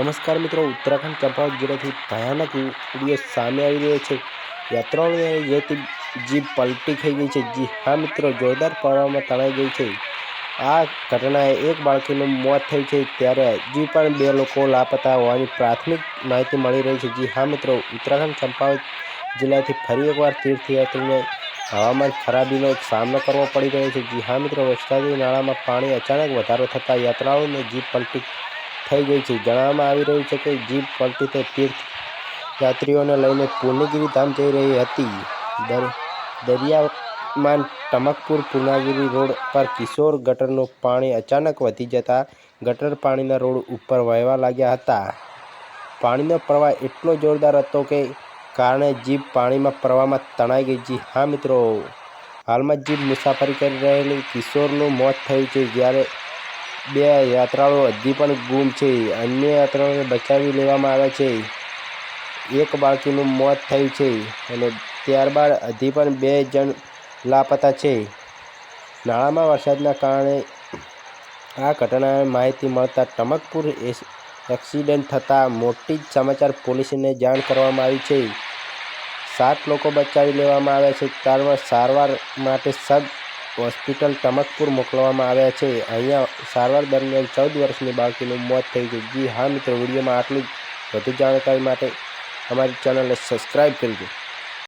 નમસ્કાર મિત્રો, ઉત્તરાખંડ ચંપાવત જિલ્લાથી ભયાનક વીડિયો સામે આવી રહ્યો છે. યાત્રાળુઓને જેથી જીપ પલટી થઈ ગઈ છે. જી હા મિત્રો, જોરદાર પવનમાં તણાઈ ગઈ છે. આ ઘટનાએ એક બાળકીનું મોત થયું છે. ત્યારે હજી પણ બે લોકો લાપતા હોવાની પ્રાથમિક માહિતી મળી રહી છે. જી હા મિત્રો, ઉત્તરાખંડ ચંપાવત જિલ્લાથી ફરી એકવાર તીર્થયાત્રીને હવામાન ખરાબીનો સામનો કરવો પડી રહ્યો છે. જી હા મિત્રો, વરસાદી નાળામાં પાણી અચાનક વધારો થતાં યાત્રાઓને જીપ પલટી થઈ ગઈ છે. જણાવવામાં આવી રહ્યું છે કે જીપ પલટી તે તીર્થ યાત્રીઓને લઈને પૂર્ણગીરી ધામ જઈ રહી હતી. દર, દરિયામાન ટમકપુર પૂર્ણાગીરી રોડ પર કિશોર ગટરનું પાણી અચાનક વધી જતાં ગટર પાણીના રોડ ઉપર વહેવા લાગ્યા હતા. પાણીનો પ્રવાહ એટલો જોરદાર હતો કે કારણે જીપ પાણીમાં પ્રવાહમાં તણાઈ ગઈ. જી હા મિત્રો. હાલમાં જીપ મુસાફરી કરી રહેલી કિશોરનું મોત થયું છે. જ્યારે બે યાત્રાળુઓ હજી પણ ગુમ છે. અન્ય યાત્રાઓને બચાવી લેવામાં આવ્યા છે. એક બાળકીનું મોત થયું છે અને ત્યારબાદ હજી પણ બે જણ લાપતા છે. નાળામાં વરસાદના કારણે આ ઘટનાની માહિતી મળતા ટમકપુર એક્સિડન્ટ થતાં મોટી જ સમાચાર પોલીસને જાણ કરવામાં આવી છે. સાત લોકો બચાવી લેવામાં આવ્યા છે. ત્યારબાદ સારવાર માટે સબ હોસ્પિટલ ટમકપુર મોકલવામાં આવ્યા છે. અહીંયા સારવાર દરમિયાન ચૌદ વર્ષની બાળકીનું મોત થઈ ગયું. જી હા મિત્રો, વિડીયોમાં આટલું વધુ જાણકારી માટે અમારી ચેનલને સબસ્ક્રાઈબ કરજો.